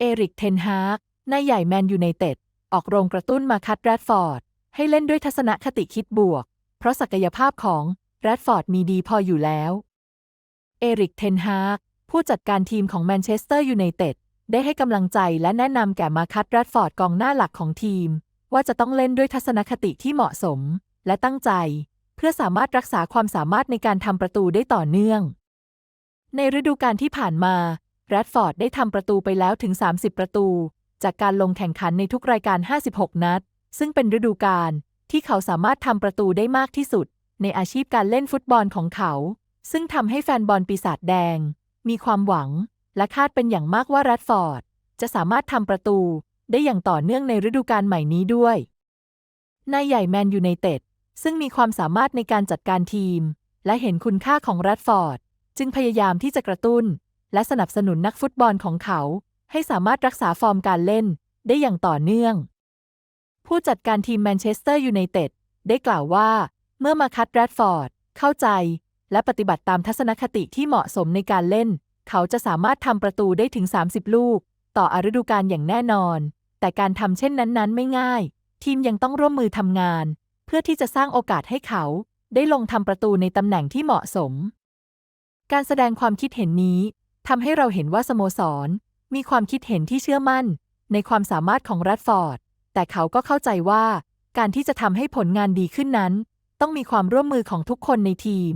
เอริกเทนฮากนายใหญ่แมนยูไนเต็ด ออกโรงกระตุ้นมาคัดแรดฟอร์ด ให้เล่นด้วยทัศนคติคิดบวก เพราะศักยภาพของแรดฟอร์ดมีดีพออยู่แล้ว เอริกเทนฮากผู้จัดการทีมของแมนเชสเตอร์ยูไนเต็ดได้ให้กำลังใจและแนะนำแก่มาคัดแรดฟอร์ดกองหน้าหลักของทีม ว่าจะต้องเล่นด้วยทัศนคติที่เหมาะสม และตั้งใจ เพื่อสามารถรักษาความสามารถในการทำประตูได้ต่อเนื่อง ในฤดูกาลที่ผ่านมา แรดฟอร์ดได้ทำประตูไปแล้วถึง 30 ประตู จากการลงแข่งขันในทุกรายการ 56 นัด ซึ่งเป็นฤดูกาลที่เขาสามารถทำประตูได้มากที่สุด ในอาชีพการเล่นฟุตบอลของเขา ซึ่งทำให้แฟนบอลปีศาจแดง มีความหวัง และคาดเป็นอย่างมากว่าแรดฟอร์ดจะสามารถทำประตูได้อย่างต่อเนื่องในฤดูกาลใหม่นี้ด้วยนายใหญ่แมนยูไนเต็ดซึ่งมีความสามารถในการจัดการทีม และเห็นคุณค่าของแรดฟอร์ด จึงพยายามที่จะกระตุ้น และสนับสนุนนักฟุตบอลของเขา ให้สามารถรักษาฟอร์มการเล่น ได้อย่างต่อเนื่อง ผู้จัดการทีมแมนเชสเตอร์ยูไนเต็ดได้กล่าวว่า เมื่อมาคัดแรดฟอร์ด เข้าใจ และปฏิบัติตามทัศนคติที่เหมาะสมในการเล่น เขาจะสามารถทำประตูได้ถึง 30 ลูก ต่ออฤดูกาลอย่างแน่นอน แต่การทำเช่นนั้น ๆ ไม่ง่าย ทีมยังต้องร่วมมือทำงาน เพื่อที่จะสร้างโอกาสให้เขา ได้ลงทำประตูในตำแหน่งที่เหมาะสม การแสดงความคิดเห็นนี้ ทำให้เราเห็นว่าสโมสร มีความคิดเห็นที่เชื่อมั่น ในความสามารถของรัดฟอร์ด แต่เขาก็เข้าใจว่า การที่จะทำให้ผลงานดีขึ้นนั้น ต้องมีความร่วมมือของทุกคนในทีม